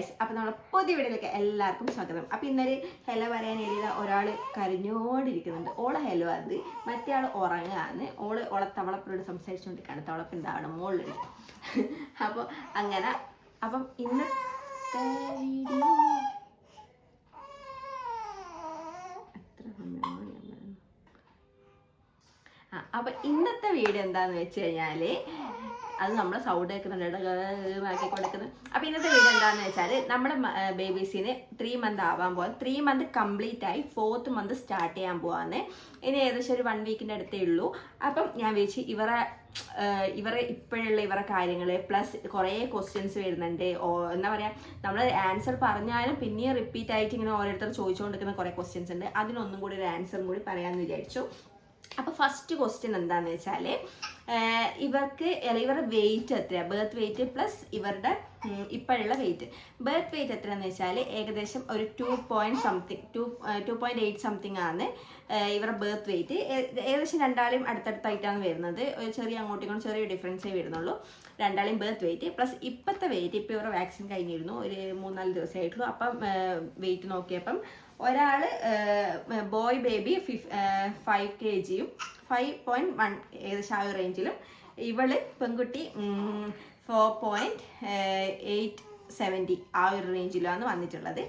Guys അപ്പം നമ്മുടെ പുതിയ വീഡിയോയിലേക്ക് എല്ലാവർക്കും സ്വാഗതം. അപ്പം ഇന്നൊരു ഹെല പറയാൻ എഴുതിയ ഒരാൾ കരഞ്ഞോണ്ടിരിക്കുന്നുണ്ട്. ഓളെ ഹെലോ അത് മറ്റേ ആൾ ഉറങ്ങാന്ന്. ഓൾ ഓളെ തവളപ്പിനോട് സംസാരിച്ചുകൊണ്ടിരിക്കുകയാണ് തവളപ്പ് എന്താണ് മുകളിലുണ്ട് അപ്പോൾ അങ്ങനെ അപ്പം ഇന്നത്തെ വീഡിയോ അപ്പം ഇന്നത്തെ വീഡിയോ എന്താണെന്ന് വെച്ച് കഴിഞ്ഞാൽ അത് നമ്മൾ സൗണ്ട് കേൾക്കുന്നുണ്ട്. ആക്കി കൊടുക്കുന്നത് അപ്പം ഇന്നത്തെ വീഡിയോ എന്താണെന്ന് വെച്ചാൽ നമ്മുടെ ബേബീസിന് ത്രീ മന്ത് ആവാൻ പോകാൻ ത്രീ മന്ത് കംപ്ലീറ്റ് ആയി ഫോർത്ത് മന്ത് സ്റ്റാർട്ട് ചെയ്യാൻ പോവാന്ന്. ഇനി ഏകദേശം ഒരു വൺ വീക്കിന്റെ അടുത്തേ ഉള്ളൂ. അപ്പം ഞാൻ വിചാരിച്ചു ഇവരെ ഇവരെ ഇപ്പോഴുള്ള ഇവരെ കാര്യങ്ങൾ പ്ലസ് കുറേ ക്വസ്റ്റ്യൻസ് വരുന്നുണ്ട്. ഓ എന്താ പറയുക നമ്മൾ ആൻസർ പറഞ്ഞാലും പിന്നെയും റിപ്പീറ്റ് ആയിട്ട് ഇങ്ങനെ ഓരോരുത്തർ ചോദിച്ചുകൊണ്ടിരിക്കുന്ന കുറേ ക്വസ്റ്റ്യൻസ് ഉണ്ട്. അതിനൊന്നും കൂടി ഒരു ആൻസറും കൂടി പറയാമെന്ന് വിചാരിച്ചു. അപ്പോൾ ഫസ്റ്റ് ക്വസ്റ്റ്യൻ എന്താണെന്ന് വെച്ചാൽ ഇവർക്ക് ഇവരുടെ വെയിറ്റ് എത്രയാണ് ബേർത്ത് വെയിറ്റ് പ്ലസ് ഇവരുടെ ഇപ്പോഴുള്ള വെയിറ്റ് ബേർത്ത് വെയിറ്റ് എത്രയാണെന്ന് വെച്ചാൽ ഏകദേശം ഒരു two point something two two point eight something ആണ് ഇവരുടെ ബേർത്ത് വെയിറ്റ് ഏകദേശം രണ്ടാളും അടുത്തടുത്തായിട്ടാണ് വരുന്നത്. ഒരു ചെറിയ അങ്ങോട്ടും ഇങ്ങോട്ടും ചെറിയ ഡിഫറൻസേ വരുന്നുള്ളൂ. രണ്ടാളും ബേർത്ത് വെയിറ്റ് പ്ലസ് ഇപ്പോഴത്തെ വെയിറ്റ് ഇപ്പോൾ ഇവരുടെ വാക്സിൻ കഴിഞ്ഞിരുന്നു. ഒരു മൂന്നാൽ ദിവസമായിട്ടുള്ളൂ അപ്പം വെയിറ്റ് നോക്കിയപ്പം ഒരാൾ boy baby fif five K ജിയും ഫൈവ് പോയിന്റ് വൺ ഏകദേശം ആ റേഞ്ചിലും. ഇവൾ പെൺകുട്ടി ഫോർ പോയിന്റ് എയ്റ്റ് സെവന്റി ആ ഒരു റേഞ്ചിലാണ് വന്നിട്ടുള്ളത്.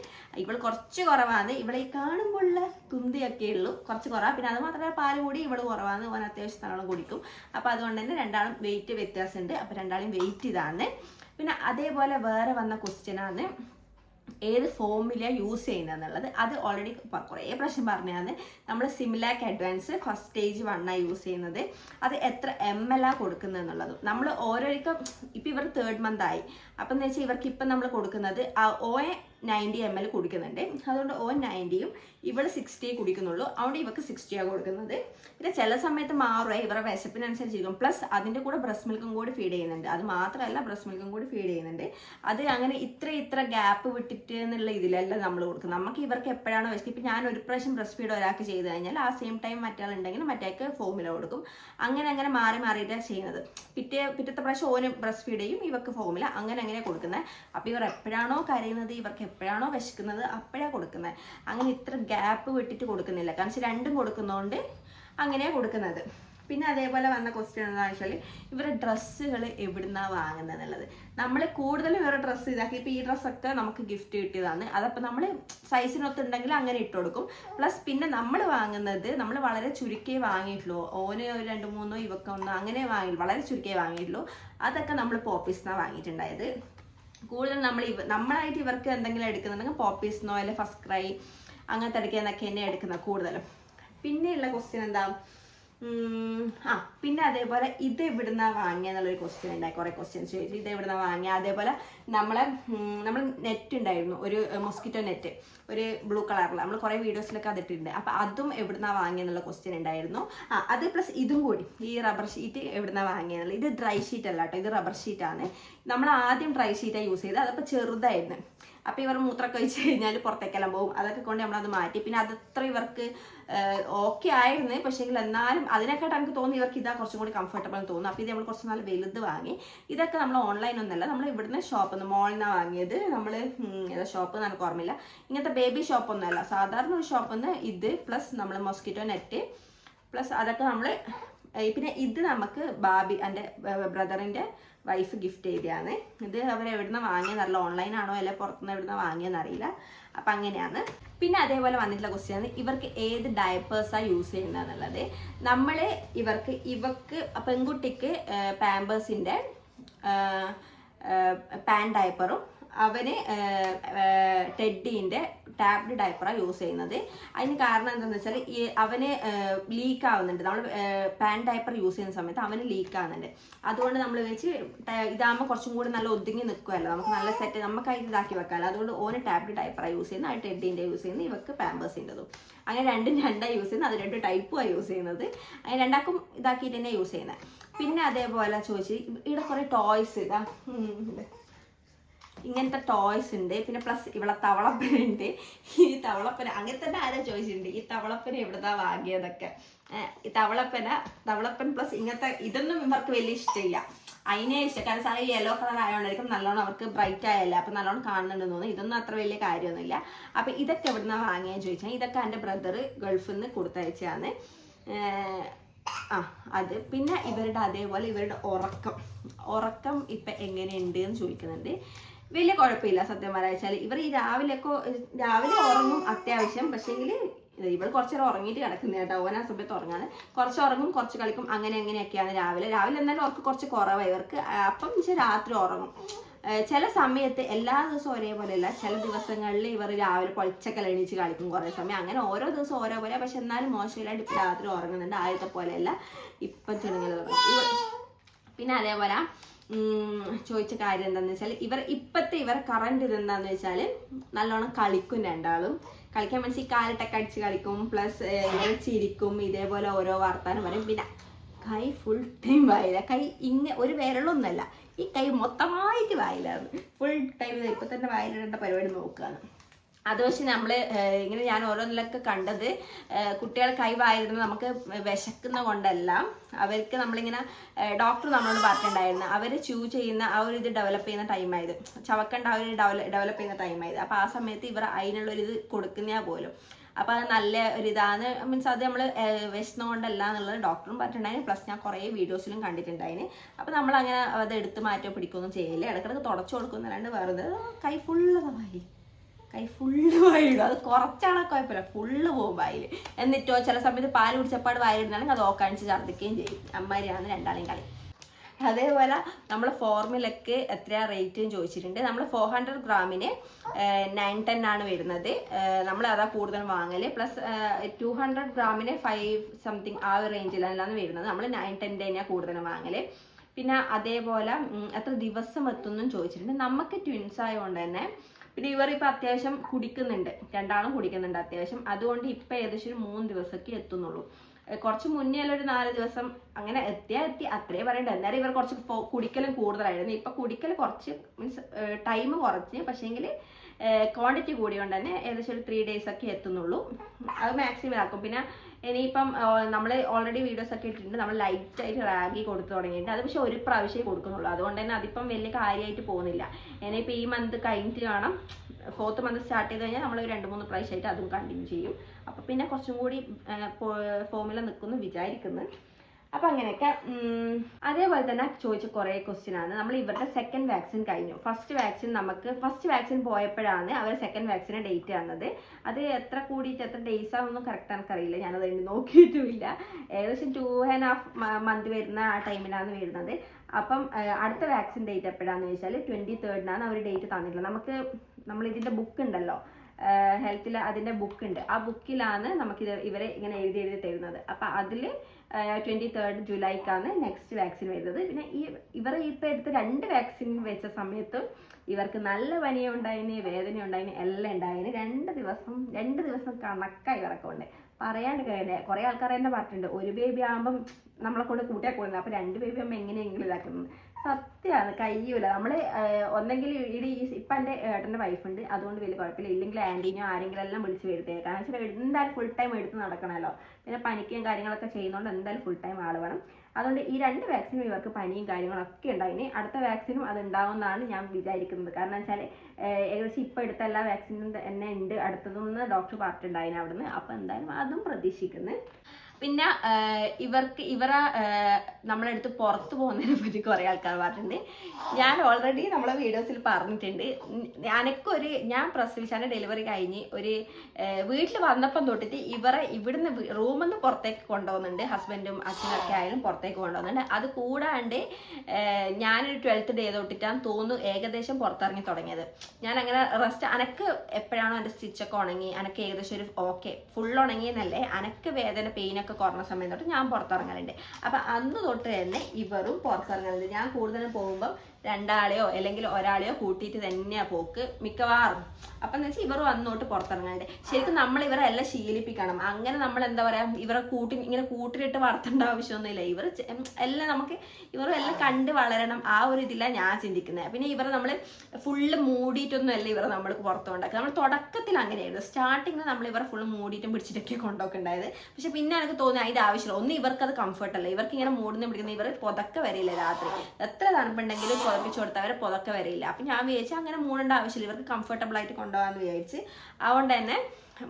ഇവൾ കുറച്ച് കുറവാണ്. ഇവളെ കാണുമ്പോഴുള്ള തുന്തിയൊക്കെ ഉള്ളൂ. കുറച്ച് കുറവാണ് പിന്നെ അത് മാത്രമല്ല പാൽ കൂടി ഇവൾ കുറവാണ് ഓൻ അത്യാവശ്യം നല്ലോണം കുടിക്കും. അപ്പോൾ അതുകൊണ്ട് തന്നെ രണ്ടാളും വെയിറ്റ് വ്യത്യാസമുണ്ട്. അപ്പോൾ രണ്ടാളും വെയിറ്റ് ഇതാണ്. പിന്നെ അതേപോലെ വേറെ വന്ന ക്വസ്റ്റ്യനാണ് ഏത് ഫോമിലാണ് യൂസ് ചെയ്യുന്നത് എന്നുള്ളത് അത് ഓൾറെഡി കുറേ പ്രശ്നം പറഞ്ഞതാണ്. നമ്മൾ സിമിലാക്ക് അഡ്വാൻസ് ഫസ്റ്റ് സ്റ്റേജ് വണ്ണാണ് യൂസ് ചെയ്യുന്നത്. അത് എത്ര എം എൽ ആ കൊടുക്കുന്നത് നമ്മൾ ഓരോരിക്കും ഇപ്പം ഇവർ തേർഡ് മന്ത് ആയി. അപ്പം എന്ന് വെച്ചാൽ ഇവർക്ക് ഇപ്പം നമ്മൾ കൊടുക്കുന്നത് ഒ നയന്റി എം എൽ കുടിക്കുന്നുണ്ട്. അതുകൊണ്ട് ഓൻ നയന്റിയും ഇവൾ സിക്സ്റ്റി കുടിക്കുന്നുള്ളൂ. അവിടെ ഇവർക്ക് സിക്സ്റ്റിയാണ് കൊടുക്കുന്നത്. പിന്നെ ചില സമയത്ത് മാറുക ഇവരുടെ വിശപ്പിനനുസരിച്ചിരിക്കും. പ്ലസ് അതിന്റെ കൂടെ ബ്രസ്റ്റ് മിൽക്കും കൂടി ഫീഡ് ചെയ്യുന്നുണ്ട്. അത് മാത്രമല്ല ബ്രസ്റ്റ് മിൽക്കും കൂടി ഫീഡ് ചെയ്യുന്നുണ്ട്. അത് അങ്ങനെ ഇത്ര ഇത്ര ഗ്യാപ്പ് വിട്ടിട്ട് എന്നുള്ള ഇതിലല്ല നമ്മൾ കൊടുക്കുന്നത്. നമുക്ക് ഇവർക്ക് എപ്പോഴാണോ വിശക്ക് ഇപ്പം ഞാൻ ഒരു പ്രാവശ്യം ബ്രസ്റ്റ് ഫീഡ് ഒരാൾക്ക് ചെയ്ത് കഴിഞ്ഞാൽ ആ സെയിം ടൈം മറ്റാളുണ്ടെങ്കിൽ മറ്റേക്ക് ഫോമില കൊടുക്കും. അങ്ങനെ അങ്ങനെ മാറി മാറിയിട്ടാണ് ചെയ്യുന്നത്. പിറ്റേ പിറ്റത്തെ പ്രാവശ്യം ഓനും ബ്രസ്റ്റ് ഫീഡ് ചെയ്യും. ഇവർക്ക് ഫോമില അങ്ങനെ അങ്ങനെ കൊടുക്കുന്നത് അപ്പോൾ ഇവർ എപ്പോഴാണോ കരയുന്നത് ഇവർക്ക് എപ്പോഴാണോ വിശക്കുന്നത് അപ്പോഴാണ് കൊടുക്കുന്നത്. അങ്ങനെ ഇത്ര ഗ്യാപ്പ് വിട്ടിട്ട് കൊടുക്കുന്നില്ല. കാരണം വെച്ചാൽ രണ്ടും കൊടുക്കുന്നതുകൊണ്ട് അങ്ങനെയാണ് കൊടുക്കുന്നത്. പിന്നെ അതേപോലെ വന്ന ക്വസ്റ്റ്യൻ എന്താണെന്ന് വെച്ചാൽ ഇവരുടെ ഡ്രസ്സുകൾ എവിടുന്നാണ് വാങ്ങുന്നത് എന്നുള്ളത്. നമ്മൾ കൂടുതലും ഇവരുടെ ഡ്രസ്സ് ഇതാക്കി. ഇപ്പോൾ ഈ ഡ്രസ്സൊക്കെ നമുക്ക് ഗിഫ്റ്റ് കിട്ടിയതാണ്. അതപ്പോൾ നമ്മൾ സൈസിനൊത്തുണ്ടെങ്കിൽ അങ്ങനെ ഇട്ട് കൊടുക്കും. പ്ലസ് പിന്നെ നമ്മൾ വാങ്ങുന്നത് നമ്മൾ വളരെ ചുരുക്കേ വാങ്ങിയിട്ടുള്ളൂ. ഓന് രണ്ട് മൂന്നോ ഇവക്കൊന്നോ അങ്ങനെ വാങ്ങി വളരെ ചുരുക്കേ വാങ്ങിയിട്ടുള്ളൂ. അതൊക്കെ നമ്മൾ പോപ്പീസിനാണ് വാങ്ങിയിട്ടുണ്ടായത്. കൂടുതൽ നമ്മൾ ഇവ നമ്മളായിട്ട് ഇവർക്ക് എന്തെങ്കിലും എടുക്കുന്നുണ്ടെങ്കിൽ പോപ്പീസ്നോ അല്ലെങ്കിൽ ഫസ്റ്റ് ക്രൈ അങ്ങനത്തെ എടുക്കുന്നതൊക്കെ തന്നെ എടുക്കുന്നത് കൂടുതലും. പിന്നെയുള്ള ക്വസ്റ്റ്യൻ എന്താ? ആ പിന്നെ അതേപോലെ ഇത് എവിടുന്ന വാങ്ങിയ എന്നുള്ളൊരു ക്വസ്റ്റ്യൻ ഉണ്ടായി കുറേ ക്വസ്റ്റ്യൻസ് ചോദിച്ചു. ഇത് എവിടുന്ന വാങ്ങിയ? അതേപോലെ നമ്മളെ നമ്മൾ നെറ്റ് ഉണ്ടായിരുന്നു ഒരു മൊസ്കിറ്റോ നെറ്റ് ഒരു ബ്ലൂ കളറിൽ നമ്മൾ കുറേ വീഡിയോസിലൊക്കെ അതിട്ടുണ്ട് അപ്പോൾ അതും എവിടുന്ന വാങ്ങിയ എന്നുള്ള ക്വസ്റ്റ്യൻ ഉണ്ടായിരുന്നു. ആ അത് പ്ലസ് ഇതും കൂടി. ഈ റബ്ബർ ഷീറ്റ് എവിടുന്നാ വാങ്ങിയെന്നുള്ളത് ഇത് ഡ്രൈ ഷീറ്റ് അല്ല കേട്ടോ ഇത് റബ്ബർ ഷീറ്റാണ് നമ്മൾ ആദ്യം ഡ്രൈ ഷീറ്റാണ് യൂസ് ചെയ്തത്. അതപ്പോൾ ചെറുതായിരുന്നു. അപ്പോൾ ഇവർ മൂത്രമൊക്കെ ഒഴിച്ച് കഴിഞ്ഞാൽ പുറത്തേക്കെല്ലാം പോകും. അതൊക്കെ കൊണ്ട് നമ്മളത് മാറ്റി. പിന്നെ അതത്ര ഇവർക്ക് ഓക്കെ ആയിരുന്നു. പക്ഷേങ്കിൽ എന്നാലും അതിനെക്കാട്ട് എനിക്ക് തോന്നി ഇവർക്ക് ഇതാ കുറച്ചും കൂടി കംഫർട്ടബിൾ എന്ന് തോന്നുന്നു. അപ്പോൾ ഇത് നമ്മൾ കുറച്ച് നല്ല വലുത് വാങ്ങി. ഇതൊക്കെ നമ്മൾ ഓൺലൈൻ ഒന്നല്ല. നമ്മൾ ഇവിടുന്ന് ഷോപ്പിൽ നിന്ന് മോളിൽ നിന്നാണ് വാങ്ങിയത്. നമ്മൾ ഏതാ ഷോപ്പ് എനിക്ക് ഓർമ്മയില്ല. ഇങ്ങനത്തെ ബേബി ഷോപ്പൊന്നുമല്ല സാധാരണ ഒരു ഷോപ്പിൽ നിന്ന് ഇത് പ്ലസ് നമ്മൾ മൊസ്കിറ്റോ നെറ്റ് പ്ലസ് അതൊക്കെ നമ്മൾ പിന്നെ ഇത് നമുക്ക് ബാബി എന്റെ ബ്രദറിന്റെ വൈഫ് ഗിഫ്റ്റ് ചെയ്തതാണ്. ഇത് അവർ എവിടുന്ന് വാങ്ങിയെന്നറിയില്ല ഓൺലൈൻ ആണോ അല്ലെ പുറത്തുനിന്ന് എവിടുന്ന് വാങ്ങിയെന്ന് അറിയില്ല. അപ്പം അങ്ങനെയാണ്. പിന്നെ അതേപോലെ വന്നിട്ടുള്ള ക്വസ്റ്റ്യൻ ആണ്. ഇവർക്ക് ഏത് ഡയപ്പേഴ്സാണ് യൂസ് ചെയ്യുന്നത് എന്നുള്ളത് നമ്മൾ ഇവർക്ക് ഇവർക്ക് പെൺകുട്ടിക്ക് പാമ്പേഴ്സിന്റെ പാൻ ഡയപ്പറും അവന് ടെഡീന്റെ ടാബ്ഡ് ഡയപ്പറാണ് യൂസ് ചെയ്യുന്നത്. അതിന് കാരണം എന്താണെന്ന് വെച്ചാൽ ഈ അവന് ലീക്ക് ആവുന്നുണ്ട്. നമ്മൾ പാൻ ഡയപ്പർ യൂസ് ചെയ്യുന്ന സമയത്ത് അവന് ലീക്ക് ആവുന്നുണ്ട്. അതുകൊണ്ട് നമ്മൾ വെച്ച് ഇതാകുമ്പോൾ കുറച്ചും കൂടി നല്ല ഒതുങ്ങി നിൽക്കുമല്ലോ നമുക്ക് നല്ല സെറ്റ് നമുക്ക് അതിന് ഇതാക്കി വെക്കാമല്ലോ അതുകൊണ്ട് ഓന് ടാബ്ഡ് ഡയപ്പറാണ് യൂസ് ചെയ്യുന്നത്. അത് ടെഡിന്റെ യൂസ് ചെയ്യുന്നത് ഇവക്ക് പാമ്പേഴ്സിന്റെതും അങ്ങനെ രണ്ടും രണ്ടാണ് യൂസ് ചെയ്യുന്നത്. അത് രണ്ട് ടൈപ്പുമാണ് യൂസ് ചെയ്യുന്നത്. അങ്ങനെ രണ്ടാക്കും ഇതാക്കിയിട്ട് തന്നെ യൂസ് ചെയ്യുന്നത് പിന്നെ അതേപോലെ ചോദിച്ച് ഇവിടെ കുറേ ടോയ്സ് ഇത്. ഇങ്ങനത്തെ ടോയ്സ് ഉണ്ട്. പിന്നെ പ്ലസ് ഇവിടെ തവളപ്പന ഉണ്ട്. ഈ തവളപ്പന അങ്ങനെ തന്നെ ആരാ ചോദിച്ചിട്ടുണ്ട് ഈ തവളപ്പന എവിടുന്നാ വാങ്ങിയതൊക്കെ? ഈ തവളപ്പന തവളപ്പൻ പ്ലസ് ഇങ്ങനത്തെ ഇതൊന്നും ഇവർക്ക് വലിയ ഇഷ്ടമില്ല. അതിനെ ഇഷ്ടം. കാരണം സാറേ യെല്ലോ കളർ ആയതുകൊണ്ടായിരിക്കും നല്ലോണം അവർക്ക് ബ്രൈറ്റ് ആയല്ല? അപ്പം നല്ലോണം കാണുന്നുണ്ടെന്ന് തോന്നുന്നു. ഇതൊന്നും അത്ര വലിയ കാര്യമൊന്നുമില്ല. അപ്പം ഇതൊക്കെ എവിടുന്നാ വാങ്ങിയെന്ന് ചോദിച്ചാൽ ഇതൊക്കെ എന്റെ ബ്രദർ ഗൾഫിൽ നിന്ന് കൊടുത്തയച്ചതാണ്. ആ അത്. പിന്നെ ഇവരുടെ അതേപോലെ ഇവരുടെ ഉറക്കം. ഉറക്കം ഇപ്പം എങ്ങനെയുണ്ട് എന്ന് ചോദിക്കുന്നുണ്ട്. വലിയ കുഴപ്പമില്ല സത്യം പറയാച്ചാൽ ഇവർ ഈ രാവിലെയൊക്കെ രാവിലെ ഉറങ്ങും അത്യാവശ്യം. പക്ഷേങ്കിൽ ഇവൾ കുറച്ച് നേരം ഉറങ്ങിയിട്ട് കിടക്കുന്ന കേട്ടോ. ഓൻ സമയത്ത് ഉറങ്ങാണ്. കുറച്ച് ഉറങ്ങും കുറച്ച് കളിക്കും അങ്ങനെ അങ്ങനെയൊക്കെയാണ് രാവിലെ. രാവിലെ എന്നാലും അവർക്ക് കുറച്ച് കുറവാണ് ഇവർക്ക് അപ്പം വെച്ചാൽ രാത്രി ഉറങ്ങും. ചില സമയത്ത് എല്ലാ ദിവസവും ഒരേപോലെ അല്ല ചില ദിവസങ്ങളിൽ ഇവർ രാവിലെ പൊളിച്ചൊക്കെ എണീച്ച് കളിക്കും കുറേ സമയം. അങ്ങനെ ഓരോ ദിവസവും ഓരോ പോലെ പക്ഷെ എന്നാലും മോശമില്ലാണ്ട് ഇപ്പം രാത്രി ഉറങ്ങുന്നുണ്ട്. ആദ്യത്തെ പോലെയല്ല. ഇപ്പം ചെറുങ്ങനെ പിന്നെ അതേപോലെ. ചോദിച്ച കാര്യം എന്താണെന്ന് വെച്ചാൽ ഇവർ ഇപ്പോഴത്തെ ഇവർ കറണ്ട് ഇത് എന്താന്ന് വെച്ചാൽ നല്ലോണം കളിക്കും രണ്ടാളും. കളിക്കാൻ മനസ്സിൽ കാലിട്ടൊക്കെ അടിച്ച് കളിക്കും പ്ലസ് ഇവർ ചിരിക്കും ഇതേപോലെ ഓരോ വർത്താനം പറയും. പിന്നെ കൈ ഫുൾ ടൈം വായില്ല. കൈ ഇങ്ങനെ ഒരു വിരളൊന്നുമല്ല ഈ കൈ മൊത്തമായിട്ട് വായിലാണ് ഫുൾ ടൈം ഇപ്പൊ തന്നെ വായിലിടേണ്ട പരിപാടി നോക്കുകയാണ് അത് പക്ഷെ നമ്മൾ ഇങ്ങനെ ഞാൻ ഓരോന്നിലൊക്കെ കണ്ടത് കുട്ടികളെ കൈവായിരുന്നു നമുക്ക് വിശക്കുന്ന കൊണ്ടല്ല അവർക്ക് നമ്മളിങ്ങനെ ഡോക്ടർ നമ്മളോട് പറഞ്ഞിട്ടുണ്ടായിരുന്നു. അവർ ചൂ ചെയ്യുന്ന ആ ഒരു ഇത് ഡെവലപ്പ് ചെയ്യുന്ന ടൈമായത് ചവക്കണ്ട ആ ഒരു ഡെവലപ്പ് ചെയ്യുന്ന ടൈമായത് അപ്പോൾ ആ സമയത്ത് ഇവർ അതിനുള്ള ഒരു ഇത് കൊടുക്കുന്ന പോലും. അപ്പോൾ അത് നല്ല ഒരു ഇതാണ്. മീൻസ് അത് നമ്മൾ വിശന്നുകൊണ്ടല്ല എന്നുള്ളത് ഡോക്ടറും പറഞ്ഞിട്ടുണ്ടായിരുന്നു. പ്ലസ് ഞാൻ കുറേ വീഡിയോസിലും കണ്ടിട്ടുണ്ടായിന് അപ്പോൾ നമ്മൾ അങ്ങനെ അത് എടുത്ത് മാറ്റോ പിടിക്കുകയൊന്നും ചെയ്യില്ല ഇടക്കിടക്ക് തുടച്ചു കൊടുക്കുന്നല്ലാണ്ട് വേറെ കൈ ഫുള്ള് വായി കൈ ഫുള്ള് വായിലിടും അത് കുറച്ചാണോ കുഴപ്പമില്ല. ഫുള്ള് പോകും വായിൽ എന്നിട്ടോ ചില സമയത്ത് പാൽ കുടിച്ചപ്പാട് വായിലിടുന്നാണെങ്കിൽ അത് ഓക്കാണിച്ച് ഛർദ്ദിക്കുകയും ചെയ്യും. അമ്മാരിയാണ് രണ്ടാളെയും കളി. അതേപോലെ നമ്മൾ ഫോർമുലക്ക് എത്ര റേറ്റ് ചോദിച്ചിട്ടുണ്ട്. നമ്മൾ ഫോർ ഹൺഡ്രഡ് ഗ്രാമിന് നയൻ ടെൻ ആണ് വരുന്നത്. നമ്മൾ അതാ കൂടുതൽ വാങ്ങൽ പ്ലസ് ടു ഹൺഡ്രഡ് ഗ്രാമിന് ഫൈവ് സംതിങ് ആ ഒരു റേഞ്ചിലാണ് വരുന്നത്. നമ്മൾ നയൻ ടെന്റെ തന്നെയാണ് കൂടുതൽ വാങ്ങൽ പിന്നെ അതേപോലെ എത്ര ദിവസം എത്തുന്നും ചോദിച്ചിട്ടുണ്ട്. നമുക്ക് ട്വിൻസ് ആയതുകൊണ്ട് തന്നെ പിന്നെ ഇവർ ഇപ്പം അത്യാവശ്യം കുടിക്കുന്നുണ്ട്. രണ്ടാളും കുടിക്കുന്നുണ്ട് അത്യാവശ്യം. അതുകൊണ്ട് ഇപ്പം ഏകദേശം ഒരു മൂന്ന് ദിവസമൊക്കെ എത്തുന്നുള്ളൂ. കുറച്ച് മുന്നേ അല്ല ഒരു നാല് ദിവസം അങ്ങനെ എത്തിയ എത്തി. അത്രേ പറയണ്ട. എന്നാലും ഇവർ കുറച്ച് കുടിക്കലും കൂടുതലായിരുന്നു. ഇപ്പൊ കുടിക്കൽ കുറച്ച് മീൻസ് ടൈം കുറച്ച്. പക്ഷേങ്കിൽ ക്വാണ്ടിറ്റി കൂടിയോണ്ട് തന്നെ ഏകദേശം ഒരു ത്രീ ഡേയ്സ് ഒക്കെ എത്തുന്നുള്ളൂ. അത് മാക്സിമം ആക്കും. പിന്നെ ഇനിയിപ്പം നമ്മൾ ഓൾറെഡി വീഡിയോസ് ഒക്കെ ഇട്ടിട്ടുണ്ട്. നമ്മൾ ലൈറ്റ് ആയിട്ട് റാഗി കൊടുത്തു തുടങ്ങിയിട്ടുണ്ട്. അത് പക്ഷേ ഒരു പ്രാവശ്യമേ കൊടുക്കുന്നുള്ളൂ. അതുകൊണ്ട് തന്നെ അതിപ്പം വലിയ കാര്യമായിട്ട് പോകുന്നില്ല. ഇനിയിപ്പോൾ ഈ മന്ത് കഴിഞ്ഞിട്ട് കാണാം ഫോർത്ത് മന്ത് സ്റ്റാർട്ട് ചെയ്ത് കഴിഞ്ഞാൽ നമ്മൾ രണ്ട് മൂന്ന് പ്രാവശ്യമായിട്ട് അതും കണ്ടിന്യൂ ചെയ്യും. അപ്പോൾ പിന്നെ കുറച്ചും കൂടി ഫോമിൽ നിൽക്കുന്നു വിചാരിക്കുന്നു. അപ്പം അങ്ങനെയൊക്കെ അതേപോലെ തന്നെ ചോദിച്ച കുറേ ക്വസ്റ്റ്യൻ ആണ്. നമ്മൾ ഇവരുടെ സെക്കൻഡ് വാക്സിൻ കഴിഞ്ഞു. ഫസ്റ്റ് വാക്സിൻ നമുക്ക് ഫസ്റ്റ് വാക്സിൻ പോയപ്പോഴാണ് അവർ സെക്കൻഡ് വാക്സിന് ഡേറ്റ് തന്നത്. അത് എത്ര കൂടിയിട്ട് എത്ര ഡേയ്സ് ആണെന്നൊന്നും കറക്റ്റ് എനിക്കറിയില്ല. ഞാനത് നോക്കിയിട്ടുമില്ല. ഏകദേശം ടു ആൻഡ് ഹാഫ് മന്ത് വരുന്ന ആ ടൈമിലാണ് വരുന്നത്. അപ്പം അടുത്ത വാക്സിൻ ഡേറ്റ് എപ്പോഴാണെന്ന് ചോദിച്ചാൽ ട്വന്റി തേർഡിനാണ് അവർ ഡേറ്റ് തന്നിട്ടുള്ളത്. നമുക്ക് നമ്മൾ ഇതിന്റെ ബുക്ക് ഉണ്ടല്ലോ. ഹെൽത്തിൽ അതിന്റെ ബുക്ക് ഉണ്ട് ആ ബുക്കിലാണ് നമുക്കിത് ഇവരെ ഇങ്ങനെ എഴുതി എഴുതി തരുന്നത്. അപ്പം അതിൽ ട്വന്റി തേർഡ് ജൂലൈക്കാണ് നെക്സ്റ്റ് വാക്സിൻ വരുന്നത്. പിന്നെ ഈ ഇവർ ഇപ്പോൾ എടുത്ത് രണ്ട് വാക്സിൻ വെച്ച സമയത്ത് ഇവർക്ക് നല്ല പനിയ ഉണ്ടായിന് വേദന ഉണ്ടായിന് എല്ലാം ഉണ്ടായിന്. രണ്ട് ദിവസം രണ്ട് ദിവസം കണക്കായി ഇവരൊക്കെ ഉണ്ട് പറയാണ്ട് കഴിഞ്ഞ കുറേ ആൾക്കാർ തന്നെ പറഞ്ഞിട്ടുണ്ട്. ഒരു ബേബി ആകുമ്പം നമ്മളെ കൊണ്ട് കൂട്ടിയാൽ കൊള്ളുന്നത്. അപ്പോൾ രണ്ട് ബേബി ആകുമ്പോൾ എങ്ങനെയെങ്കിലും ഇതാക്കുന്നത്. സത്യമാണ് കഴിയൂല നമ്മൾ ഒന്നെങ്കിൽ ഇടി ഇപ്പം എന്റെ ഏട്ടന്റെ വൈഫുണ്ട്. അതുകൊണ്ട് വലിയ കുഴപ്പമില്ല ഇല്ലെങ്കിൽ ആന്റീനോ ആരെങ്കിലും എല്ലാം വിളിച്ച് വരുത്തേ. കാരണം വെച്ചാൽ എന്തായാലും ഫുൾ ടൈം എടുത്ത് നടക്കണമല്ലോ പിന്നെ പനിക്കും കാര്യങ്ങളൊക്കെ ചെയ്യുന്നതുകൊണ്ട് എന്തായാലും ഫുൾ ടൈം ആൾ വേണം. അതുകൊണ്ട് ഈ രണ്ട് വാക്സിനും ഇവർക്ക് പനിയും കാര്യങ്ങളൊക്കെ ഇനി അടുത്ത വാക്സിനും അത് ഉണ്ടാവുമെന്നാണ് ഞാൻ വിചാരിക്കുന്നത്. കാരണം വെച്ചാൽ ഏകദേശം ഇപ്പോൾ എടുത്ത എല്ലാ വാക്സിനും തന്നെ ഉണ്ട്. അടുത്തതെന്ന് ഡോക്ടർ പറഞ്ഞിട്ടുണ്ടായിന് അവിടുന്ന്. അപ്പോൾ എന്തായാലും അതും പ്രതീക്ഷിക്കുന്നു. പിന്നെ ഇവർക്ക് ഇവരെ നമ്മളെ അടുത്ത് പുറത്ത് പോകുന്നതിനെ പറ്റി കുറേ ആൾക്കാർ പറഞ്ഞിട്ടുണ്ട്. ഞാൻ ഓൾറെഡി നമ്മളെ വീഡിയോസിൽ പറഞ്ഞിട്ടുണ്ട്. ഉം എനക്കൊരു ഞാൻ പ്രസവിച്ചാന്റെ ഡെലിവറി കഴിഞ്ഞ് ഒരു വീട്ടിൽ വന്നപ്പം തൊട്ടിട്ട് ഇവരെ ഇവിടുന്ന് റൂമിൽ നിന്ന് പുറത്തേക്ക് കൊണ്ടുപോകുന്നുണ്ട്. ഹസ്ബൻഡും അച്ഛനൊക്കെ ആയാലും പുറത്തേക്ക് കൊണ്ടുപോകുന്നുണ്ട്. അത് കൂടാണ്ട് ഞാനൊരു ട്വൽത്ത് ഡേ തൊട്ടിട്ടാണ് തോന്നുന്നു ഏകദേശം പുറത്തിറങ്ങി തുടങ്ങിയത്. ഞാൻ അങ്ങനെ റെസ്റ്റ് അനക്ക് എപ്പോഴാണോ എന്റെ സ്റ്റിച്ചൊക്കെ ഉണങ്ങി അനക്ക് ഏകദേശം ഒരു ഓക്കെ ഫുൾ ഉണങ്ങിയെന്നല്ലേ അനക്ക് വേദന പെയിനൊക്കെ കുറഞ്ഞ സമയം തൊട്ട് ഞാൻ പുറത്തിറങ്ങലുണ്ട്. അപ്പം അന്ന് തൊട്ട് തന്നെ ഇവരും പുറത്തിറങ്ങലുണ്ട്. ഞാൻ കൂടുതലും പോകുമ്പം രണ്ടാളെയോ അല്ലെങ്കിൽ ഒരാളെയോ കൂട്ടിയിട്ട് തന്നെയാ പോക്ക് മിക്കവാറും. അപ്പം എന്ന് വെച്ചാൽ ഇവർ വന്നോട്ട് പുറത്തിറങ്ങാണ്ട് ശരിക്കും നമ്മൾ ഇവരെ എല്ലാം ശീലിപ്പിക്കണം. അങ്ങനെ നമ്മൾ എന്താ പറയാ ഇവരെ കൂട്ടി ഇങ്ങനെ കൂട്ടിലിട്ട് വളർത്തേണ്ട ആവശ്യമൊന്നുമില്ല. ഇവർ എല്ലാം നമുക്ക് ഇവരും എല്ലാം കണ്ട് വളരണം. ആ ഒരു ഇതിലാണ് ഞാൻ ചിന്തിക്കുന്നത് പിന്നെ ഇവരെ നമ്മൾ ഫുള്ള് മൂടിയിട്ടൊന്നും അല്ല ഇവരെ നമ്മൾ പുറത്ത് കൊണ്ടാക്കുക നമ്മൾ തുടക്കത്തിൽ അങ്ങനെയായിരുന്നു. സ്റ്റാർട്ടിങ്ങിൽ നമ്മൾ ഇവരെ ഫുള്ള് മൂടിയിട്ടും പിടിച്ചിട്ടൊക്കെ കൊണ്ടുപോക്കുണ്ടായത് പക്ഷെ പിന്നെ എനിക്ക് തോന്നി അതിന്റെ ആവശ്യമില്ല. ഒന്ന് അത് കംഫർട്ടല്ല ഇവർക്ക് ഇങ്ങനെ മൂടുന്ന പിടിക്കുന്ന ഇവർ പുതക്ക വരില്ല രാത്രി? എത്ര തണുപ്പുണ്ടെങ്കിലും പുതപ്പിച്ചു കൊടുത്താൽ അവർ പുതക്ക വരില്ല അപ്പം ഞാൻ വിചാരിച്ചു അങ്ങനെ മൂടേണ്ട ആവശ്യമില്ല. ഇവർക്ക് കംഫർട്ടബിൾ ആയിട്ട് കൊണ്ടുപോകാമെന്ന് വിചാരിച്ച്. അതുകൊണ്ട് തന്നെ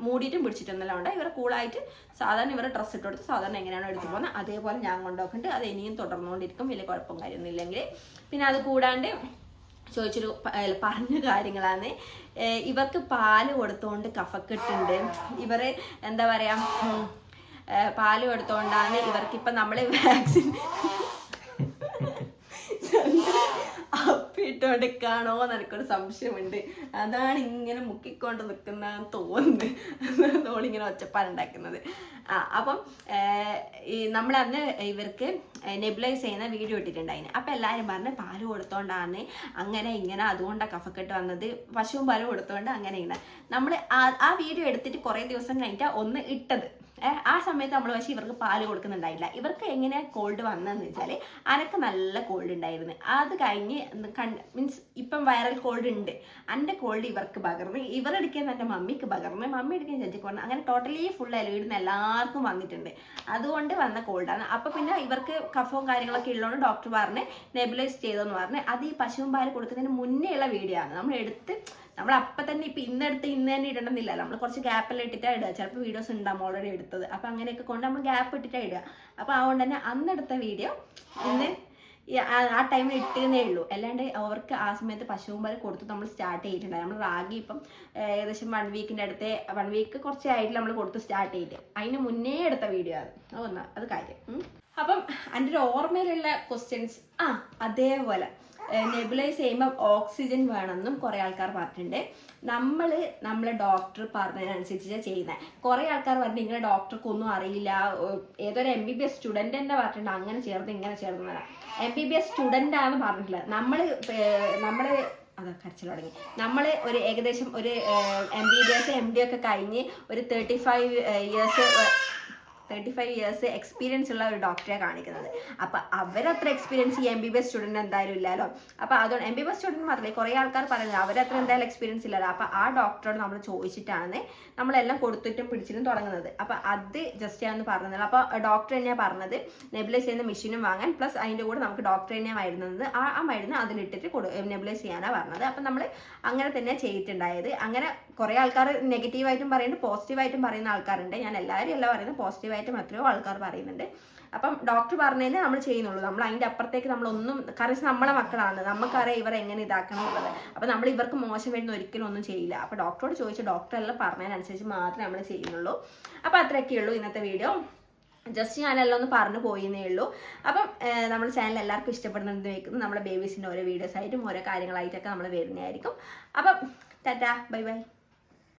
മൂടിയിട്ടും പിടിച്ചിട്ടൊന്നുമല്ല. ഉണ്ട് ഇവർ കൂളായിട്ട് സാധാരണ ഇവരെ ഡ്രസ്സ് ഇട്ട് കൊടുത്ത് സാധാരണ എങ്ങനെയാണോ എടുത്തു പോകുന്നത് അതേപോലെ ഞാൻ കൊണ്ടുപോക്കുന്നുണ്ട്. അത് ഇനിയും തുടർന്നുകൊണ്ടിരിക്കും. വലിയ കുഴപ്പം കാര്യമൊന്നുമില്ലെങ്കിൽ പിന്നെ അത് കൂടാണ്ട് ചോദിച്ചൊരു പറഞ്ഞ കാര്യങ്ങളാണ്. ഇവർക്ക് പാൽ കൊടുത്തുകൊണ്ട് കഫക്കെട്ടുണ്ട്. ഇവർ എന്താ പറയാ ഉം, ഏഹ് പാൽ കൊടുത്തോണ്ടാണ് ഇവർക്ക് ഇപ്പൊ നമ്മൾ വാക്സിൻ അപ്പിട്ടോണ്ടിക്കാണോ എനിക്കൊരു സംശയമുണ്ട്. അതാണ് ഇങ്ങനെ മുക്കിക്കൊണ്ട് നിൽക്കുന്നതെന്ന് തോന്നുന്നത് തോളിങ്ങനെ ഒച്ചപ്പാടുണ്ടാക്കുന്നത്. ആ അപ്പം ഈ നമ്മളന്ന് ഇവർക്ക് നെബുലൈസ് ചെയ്യുന്ന വീഡിയോ ഇട്ടിട്ടുണ്ടായിന്. അപ്പം എല്ലാവരും പറഞ്ഞ് പാൽ കൊടുത്തോണ്ടാണ് അങ്ങനെ ഇങ്ങനെ അതുകൊണ്ടാണ് കഫക്കെട്ട് വന്നത്. പശുവും പാൽ കൊടുത്തോണ്ട് അങ്ങനെ ഇങ്ങനെ നമ്മൾ ആ വീഡിയോ എടുത്തിട്ട് കുറേ ദിവസം കഴിഞ്ഞിട്ടാണ് ഒന്ന് ഇട്ടത്. ആ സമയത്ത് നമ്മൾ പക്ഷേ ഇവർക്ക് പാൽ കൊടുക്കുന്നുണ്ടായില്ല. ഇവർക്ക് എങ്ങനെയാ കോൾഡ് വന്നതെന്ന് വെച്ചാൽ അനക്ക് നല്ല കോൾഡ് ഉണ്ടായിരുന്നു. അത് കഴിഞ്ഞ് മീൻസ് ഇപ്പം വൈറൽ കോൾഡ് ഉണ്ട്. എന്റെ കോൾഡ് ഇവർക്ക് പകർന്ന് ഇവരെടുക്കുന്ന എന്റെ മമ്മിക്ക് പകർന്ന് മമ്മി എടുക്കുന്ന ചേച്ചിക്ക് പറഞ്ഞു അങ്ങനെ ടോട്ടലി ഫുൾ വീടിന് എല്ലാവർക്കും വന്നിട്ടുണ്ട്. അതുകൊണ്ട് വന്ന കോൾഡാണ് അപ്പോൾ പിന്നെ ഇവർക്ക് കഫവും കാര്യങ്ങളൊക്കെ ഉള്ളതുകൊണ്ട് ഡോക്ടർ പറഞ്ഞ് നെബുലൈസ് ചെയ്തെന്ന് പറഞ്ഞ് അത് ഈ പശുവും പാൽ കൊടുക്കുന്നതിന് മുന്നേ ഉള്ള വീഡിയോ ആണ്. നമ്മൾ എടുത്ത് നമ്മൾ അപ്പം തന്നെ ഇപ്പം ഇന്നെടുത്ത് ഇന്ന് തന്നെ ഇടണമെന്നില്ല. നമ്മൾ കുറച്ച് ഗ്യാപ്പെല്ലാം ഇട്ടിട്ടാണ് ഇടുക. ചിലപ്പോൾ വീഡിയോസ് ഉണ്ടാകും ഓൾറെഡി എടുത്തത്. അപ്പം അങ്ങനെയൊക്കെ കൊണ്ട് നമ്മൾ ഗ്യാപ്പ് ഇട്ടിട്ടാണ് ഇടുക. അപ്പോൾ അതുകൊണ്ട് തന്നെ അന്നെടുത്ത വീഡിയോ ഇന്ന് ആ- ടൈമിൽ ഇട്ടിരുന്നേ ഉള്ളൂ. അല്ലാണ്ട് അവർക്ക് ആ സമയത്ത് പശുവും കൊടുത്ത് നമ്മൾ സ്റ്റാർട്ട് ചെയ്തിട്ടുണ്ട് നമ്മൾ റാഗി ഇപ്പം ഏകദേശം വൺ വീക്കിന്റെ അടുത്ത് വൺ വീക്ക് കുറച്ചായിട്ട് നമ്മൾ കൊടുത്ത് സ്റ്റാർട്ട് ചെയ്തിട്ട് അതിന് മുന്നേ എടുത്ത വീഡിയോ അത്. ഒന്ന് അത് കാര്യം. അപ്പം എന്റെ ഒരു ഓർമ്മയിലുള്ള ക്വസ്റ്റ്യൻസ് ആ അതേപോലെ. നെബുലൈസ് ചെയ്യുമ്പോൾ ഓക്സിജൻ വേണമെന്നും കുറേ ആൾക്കാർ പറഞ്ഞിട്ടുണ്ട്. നമ്മൾ നമ്മളെ ഡോക്ടർ പറഞ്ഞതിനനുസരിച്ച് ചെയ്യുന്നത് കുറേ ആൾക്കാർ പറഞ്ഞിട്ട് ഇങ്ങനെ ഡോക്ടർക്ക് ഒന്നും അറിയില്ല ഏതൊരു M B B S student തന്നെ പറഞ്ഞിട്ടുണ്ട്. അങ്ങനെ ചേർന്ന് ഇങ്ങനെ ചേർന്നതാണ് M B B S student ആണെന്ന് പറഞ്ഞിട്ടില്ല. നമ്മൾ നമ്മൾ അതാ കരച്ചിൽ തുടങ്ങി. നമ്മൾ ഒരു ഏകദേശം ഒരു M B B S M D ഒക്കെ കഴിഞ്ഞ് ഒരു thirty five years thirty five years experience ഉള്ള ഒരു ഡോക്ടറെ കാണിക്കുന്നത്. അപ്പൊ അവരത്ര എക്സ്പീരിയൻസ് ഈ M B B S student എന്തായാലും ഇല്ലല്ലോ അപ്പൊ അതുകൊണ്ട് M B B S student മാത്രമേ കുറേ ആൾക്കാർ പറയുന്നത് അവരത്ര എന്തായാലും എക്സ്പീരിയൻസ് ഇല്ലല്ലോ അപ്പൊ ആ ഡോക്ടറോട് നമ്മൾ ചോദിച്ചിട്ടാണ് നമ്മളെല്ലാം കൊടുത്തിട്ടും പിടിച്ചിട്ടും തുടങ്ങുന്നത്. അപ്പൊ അത് ജസ്റ്റ് ഞാൻ പറഞ്ഞത് അപ്പൊ ഡോക്ടർ തന്നെയാണ് പറഞ്ഞത് നെബിലൈസ് ചെയ്യുന്ന മെഷീനും വാങ്ങാൻ പ്ലസ് അതിന്റെ കൂടെ നമുക്ക് ഡോക്ടർ തന്നെയാണ് മരുന്നത്. ആ ആ മരുന്ന് അതിലിട്ടിട്ട് നെബിലൈസ് ചെയ്യാനാണ് പറഞ്ഞത്. അപ്പൊ നമ്മൾ അങ്ങനെ തന്നെ ചെയ്തിട്ടുണ്ടായത്. അങ്ങനെ കുറേ ആൾക്കാർ നെഗറ്റീവായിട്ടും പറയുന്നുണ്ട് പോസിറ്റീവായിട്ടും പറയുന്ന ആൾക്കാരുണ്ട്. ഞാൻ എല്ലാവരും അല്ല പറയുന്നത് പോസിറ്റീവായിട്ടും എത്രയോ ആൾക്കാർ പറയുന്നുണ്ട്. അപ്പം ഡോക്ടർ പറഞ്ഞതിന് നമ്മൾ ചെയ്യുന്നുള്ളൂ. നമ്മൾ അതിന്റെ അപ്പുറത്തേക്ക് നമ്മളൊന്നും കാരണം നമ്മളെ മക്കളാണ്. നമുക്കറിയാം ഇവർ എങ്ങനെ ഇതാക്കണം എന്നുള്ളത്. അപ്പം നമ്മൾ ഇവർക്ക് മോശം വരുന്ന ഒരിക്കലും ഒന്നും ചെയ്യില്ല. അപ്പം ഡോക്ടറോട് ചോദിച്ച് ഡോക്ടർ എല്ലാം പറഞ്ഞതിനനുസരിച്ച് മാത്രമേ നമ്മൾ ചെയ്യുന്നുള്ളൂ. അപ്പം അത്രയൊക്കെ ഉള്ളൂ ഇന്നത്തെ വീഡിയോ. ജസ്റ്റ് ഞാനെല്ലാം ഒന്ന് പറഞ്ഞു പോയിന്നേ ഉള്ളൂ. അപ്പം നമ്മുടെ ചാനൽ എല്ലാവർക്കും ഇഷ്ടപ്പെടുന്നുണ്ട് വെക്കുന്നു നമ്മുടെ ബേബീസിന്റെ ഓരോ വീഡിയോസ് ആയിട്ടും ഓരോ കാര്യങ്ങളായിട്ടൊക്കെ നമ്മൾ വരുന്നതായിരിക്കും. അപ്പം ടാറ്റാ ബൈ ബൈ.